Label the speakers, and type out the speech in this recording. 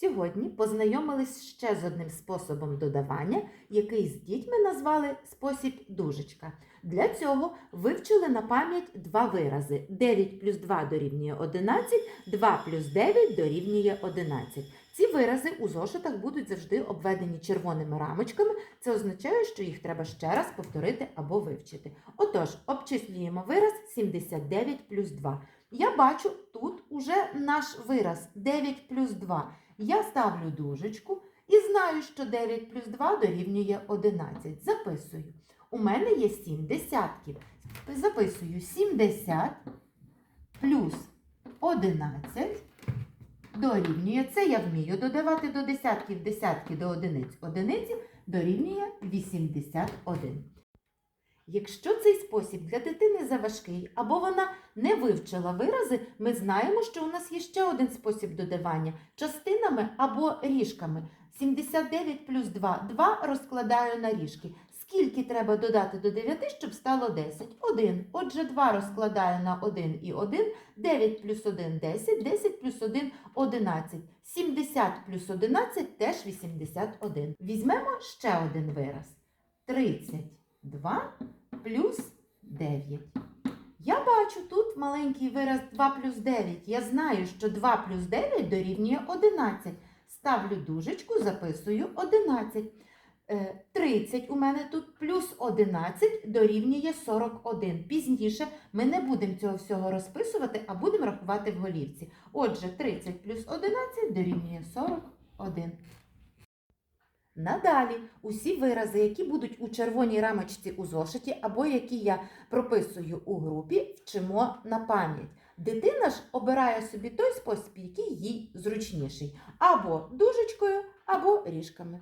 Speaker 1: Сьогодні познайомились ще з одним способом додавання, який з дітьми назвали спосіб дужечка. Для цього вивчили на пам'ять два вирази: 9 плюс 2 дорівнює 11, 2 плюс 9 дорівнює 11. Ці вирази у зошитах будуть завжди обведені червоними рамочками. Це означає, що їх треба ще раз повторити або вивчити. Отож, обчислюємо вираз 79 плюс 2. Я бачу тут уже наш вираз 9 плюс 2. Я ставлю дужечку і знаю, що 9 плюс 2 дорівнює 11. Записую. У мене є 7 десятків. Записую 70 плюс 11 дорівнює. Це я вмію додавати до десятків, десятки до одиниць. Одиниці дорівнює 81. Якщо цей спосіб для дитини заважкий або вона не вивчила вирази, ми знаємо, що у нас є ще один спосіб додавання частинами або ріжками. 79 плюс 2. 2 розкладаю на ріжки. Скільки треба додати до 9, щоб стало 10? 1. Отже, 2 розкладаю на 1 і 1. 9 плюс 1 – 10. 10 плюс 1 – 11. 70 плюс 11 – теж 81. Візьмемо ще один вираз. 32 плюс 9. Я бачу тут маленький вираз 2 плюс 9. Я знаю, що 2 плюс 9 дорівнює 11. Ставлю дужечку, записую 11. Е, 30 у мене тут плюс 11 дорівнює 41. Пізніше ми не будемо цього всього розписувати, а будемо рахувати в голівці. Отже, 30 плюс 11 дорівнює 41. Надалі усі вирази, які будуть у червоній рамочці у зошиті, або які я прописую у групі, вчимо на пам'ять. Дитина ж обирає собі той спосіб, який їй зручніший, або дужечкою, або ріжками.